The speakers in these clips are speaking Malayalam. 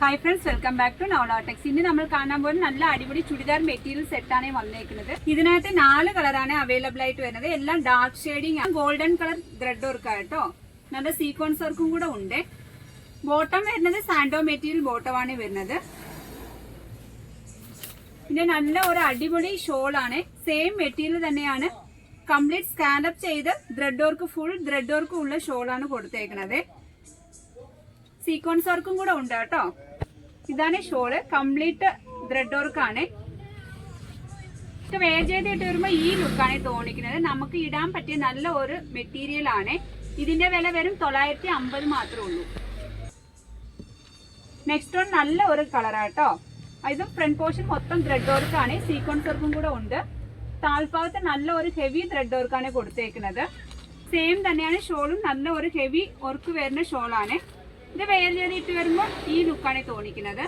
Hi friends welcome back to നവളോടെക്സ് ഇന്ന് നമ്മൾ കാണാൻ പോകുന്ന നല്ല അടിപൊളി ചുരിദാർ മെറ്റീരിയൽ സെറ്റാണ് വന്നേക്കുന്നത്. ഇതിനകത്ത് നാല് കളറാണ് അവൈലബിൾ ആയിട്ട് വരുന്നത്. എല്ലാം ഡാർക്ക് ഷെയ്ഡിങ് ആണ്. ഗോൾഡൻ കളർ ത്രെഡ് വർക്ക് കേട്ടോ. നല്ല സീക്വൻസ് വർക്കും കൂടെ ഉണ്ട്. ബോട്ടം വരുന്നത് സാൻഡോ മെറ്റീരിയൽ ബോട്ടമാണ് വരുന്നത്. പിന്നെ നല്ല ഒരു അടിപൊളി ഷോളാണ് സെയിം മെറ്റീരിയൽ തന്നെയാണ്. കംപ്ലീറ്റ് സ്കാനപ്പ് ചെയ്ത് ത്രെഡ് വർക്ക് ഫുൾ ത്രെഡ് വർക്കും ഉള്ള ഷോളാണ് കൊടുത്തേക്കുന്നത് സീക്വൻസ് വർക്കും കൂടെ ഉണ്ട് കേട്ടോ. ഇതാണ് ഷോൾ കംപ്ലീറ്റ് ത്രെഡ് വർക്ക് ആണ്. ഇത് വെയർ ചെയ്തിട്ട് വരുമ്പോ ഈ ലുക്കാണ് തോന്നിക്കുന്നത്. നമുക്ക് ഇടാൻ പറ്റിയ നല്ല ഒരു മെറ്റീരിയൽ ആണ്. ഇതിന്റെ വില വെറും തൊള്ളായിരത്തി അമ്പത് മാത്രമേ ഉള്ളൂ. നെക്സ്റ്റ് വൺ നല്ല ഒരു കളറാട്ടോ ഇതും ഫ്രണ്ട് പോർഷൻ മൊത്തം ത്രെഡ് ആണ്. സീക്വൻസ് വർക്കും കൂടെ ഉണ്ട്. താൽഭാഗത്ത് നല്ല ഒരു ഹെവി ത്രെഡ് വർക്കാണ് കൊടുത്തേക്കുന്നത്. സെയിം തന്നെയാണ് ഷോളും നല്ല ഒരു ഹെവി വർക്ക് വരുന്ന ഷോളാണ്. ഇത് വെയർ ചെയ്തിട്ട് വരുമ്പോൾ ഈ ലുക്കാണ് തോന്നിക്കുന്നത്.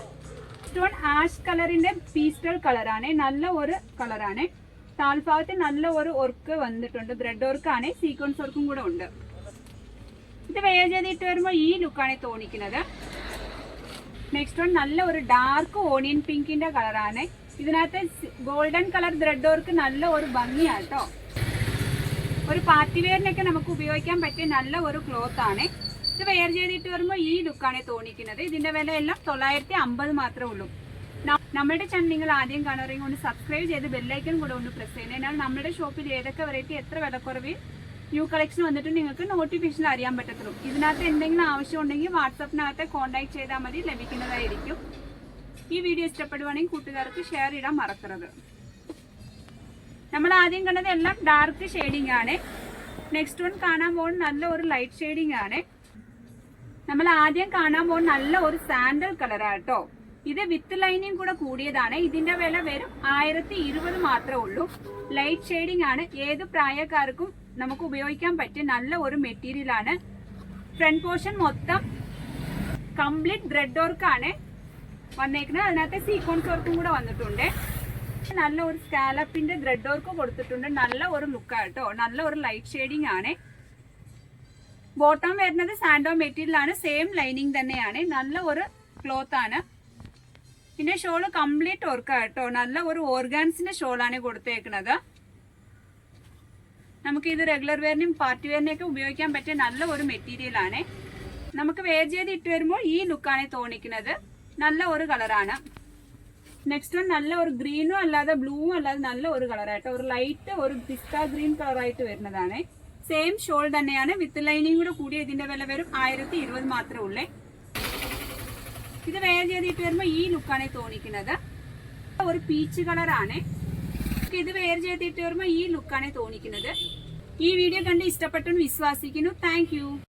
സ്റ്റോൺ ആഷ് കളറിന്റെ പീസ്റ്റൽ കളറാണ് നല്ല ഒരു കളറാണ് താൽഭാഗത്ത് നല്ല ഒരു ഒർക്ക് വന്നിട്ടുണ്ട്. ബ്രെഡ് ഒർക്കാണ് സീക്വൻസ് ഒർക്കും കൂടെ ഉണ്ട്. ഇത് വെയർ ചെയ്തിട്ട് വരുമ്പോൾ ഈ ലുക്കാണ് തോന്നിക്കുന്നത്. നെക്സ്റ്റ് വൺ നല്ല ഒരു ഡാർക്ക് ഓണിയൻ പിങ്കിന്റെ കളറാണ് ഇതിനകത്ത് ഗോൾഡൻ കളർ ത്രെഡ് വർക്ക് നല്ല ഒരു ഭംഗിയാട്ടോ. ഒരു പാർട്ടി വെയറിനൊക്കെ നമുക്ക് ഉപയോഗിക്കാൻ പറ്റിയ നല്ല ഒരു ക്ലോത്ത് ആണ്. ഇത് വെയർ ചെയ്തിട്ട് വരുമ്പോൾ ഈ ലുക്കാണ് തോന്നിക്കുന്നത്. ഇതിന്റെ വില എല്ലാം തൊള്ളായിരത്തി അമ്പത് മാത്രമേ ഉള്ളൂ. നമ്മുടെ ചാനൽ നിങ്ങൾ ആദ്യം കാണുകയും കൊണ്ട് സബ്സ്ക്രൈബ് ചെയ്ത് ബെല്ലൈക്കൻ കൂടെ ഒന്ന് പ്രസ് ചെയ്യുന്നത് എന്നാൽ നമ്മുടെ ഷോപ്പിൽ ഏതൊക്കെ വെറൈറ്റി എത്ര വിലക്കുറവിൽ ന്യൂ കളക്ഷൻ വന്നിട്ട് നിങ്ങൾക്ക് നോട്ടിഫിക്കേഷൻ അറിയാൻ പറ്റത്തുള്ളൂ. ഇതിനകത്ത് എന്തെങ്കിലും ആവശ്യം ഉണ്ടെങ്കിൽ വാട്സപ്പിനകത്ത് കോൺടാക്ട് ചെയ്താൽ മതി. ലഭിക്കുന്നതായിരിക്കും. ഈ വീഡിയോ ഇഷ്ടപ്പെടുവാണെങ്കിൽ കൂട്ടുകാർക്ക് ഷെയർ ഇടാൻ മറക്കരുത്. നമ്മൾ ആദ്യം കണ്ടത് എല്ലാം ഡാർക്ക് ഷെയ്ഡിംഗ് ആണ്. നെക്സ്റ്റ് വൺ കാണാൻ പോകുന്ന നല്ല ഒരു ലൈറ്റ് ഷെയ്ഡിംഗ് ആണ്. നമ്മൾ ആദ്യം കാണാൻ പോകുന്ന നല്ല ഒരു സാൻഡൽ കളറാണ് കേട്ടോ. ഇത് വിത്ത് ലൈനിങ് കൂടെ കൂടിയതാണ്. ഇതിന്റെ വില വരും ആയിരത്തി ഇരുപത് മാത്രമേ ഉള്ളൂ. ലൈറ്റ് ഷെയ്ഡിംഗ് ആണ്. ഏത് പ്രായക്കാർക്കും നമുക്ക് ഉപയോഗിക്കാൻ പറ്റിയ നല്ല ഒരു മെറ്റീരിയൽ ആണ്. ഫ്രണ്ട് പോർഷൻ മൊത്തം കംപ്ലീറ്റ് ത്രെഡ് വർക്ക് ആണ് വന്നേക്കുന്നത്. അതിനകത്ത് സീക്വൻസ് വർക്കും കൂടെ വന്നിട്ടുണ്ട്. നല്ല ഒരു സ്കാലപ്പിന്റെ ത്രെഡ് വർക്ക് കൊടുത്തിട്ടുണ്ട്. നല്ല ഒരു ലുക്കാണ് കേട്ടോ. നല്ല ഒരു ലൈറ്റ് ഷെയ്ഡിംഗ് ആണ്. ബോട്ടം വരുന്നത് സാൻഡോ മെറ്റീരിയലാണ് സെയിം ലൈനിങ് തന്നെയാണ്. നല്ല ഒരു ക്ലോത്ത് ആണ്. പിന്നെ ഷോൾ കംപ്ലീറ്റ് ഓർക്ക കേട്ടോ നല്ല ഒരു ഓർഗാൻസിന്റെ ആണ് കൊടുത്തേക്കുന്നത് നമുക്ക് ഇത് റെഗുലർ വെയറിനും പാർട്ടി വെയറിനെയൊക്കെ ഉപയോഗിക്കാൻ പറ്റിയ നല്ല ഒരു മെറ്റീരിയൽ ആണ്. നമുക്ക് വെയർ ചെയ്ത് ഇട്ട് വരുമ്പോൾ ഈ ലുക്കാണ് തോന്നിക്കുന്നത് നല്ല ഒരു കളറാണ് നെക്സ്റ്റ് വൺ നല്ല ഒരു ഗ്രീനും അല്ലാതെ ബ്ലൂവും അല്ലാതെ നല്ല ഒരു കളറായിട്ട് ഒരു ലൈറ്റ് ഒരു പിസ്ത ഗ്രീൻ കളറായിട്ട് വരുന്നതാണ്. സെയിം ഷോൾ തന്നെയാണ്. വിത്ത് ലൈനിങ് കൂടെ കൂടി ഇതിന്റെ വില വരും ആയിരത്തി ഇരുപത് മാത്രമേ ഉള്ളേ. ഇത് വെയർ ചെയ്തിട്ട് വരുമ്പോൾ ഈ ലുക്കാണ് തോന്നിക്കുന്നത്. ഒരു പീച്ച് കളറാണ് ഇത് വെയർ ചെയ്തിട്ട് വരുമ്പോൾ ഈ ലുക്കാണ് തോന്നിക്കുന്നത്. ഈ വീഡിയോ കണ്ട് ഇഷ്ടപ്പെട്ടെന്ന് വിശ്വസിക്കുന്നു. താങ്ക്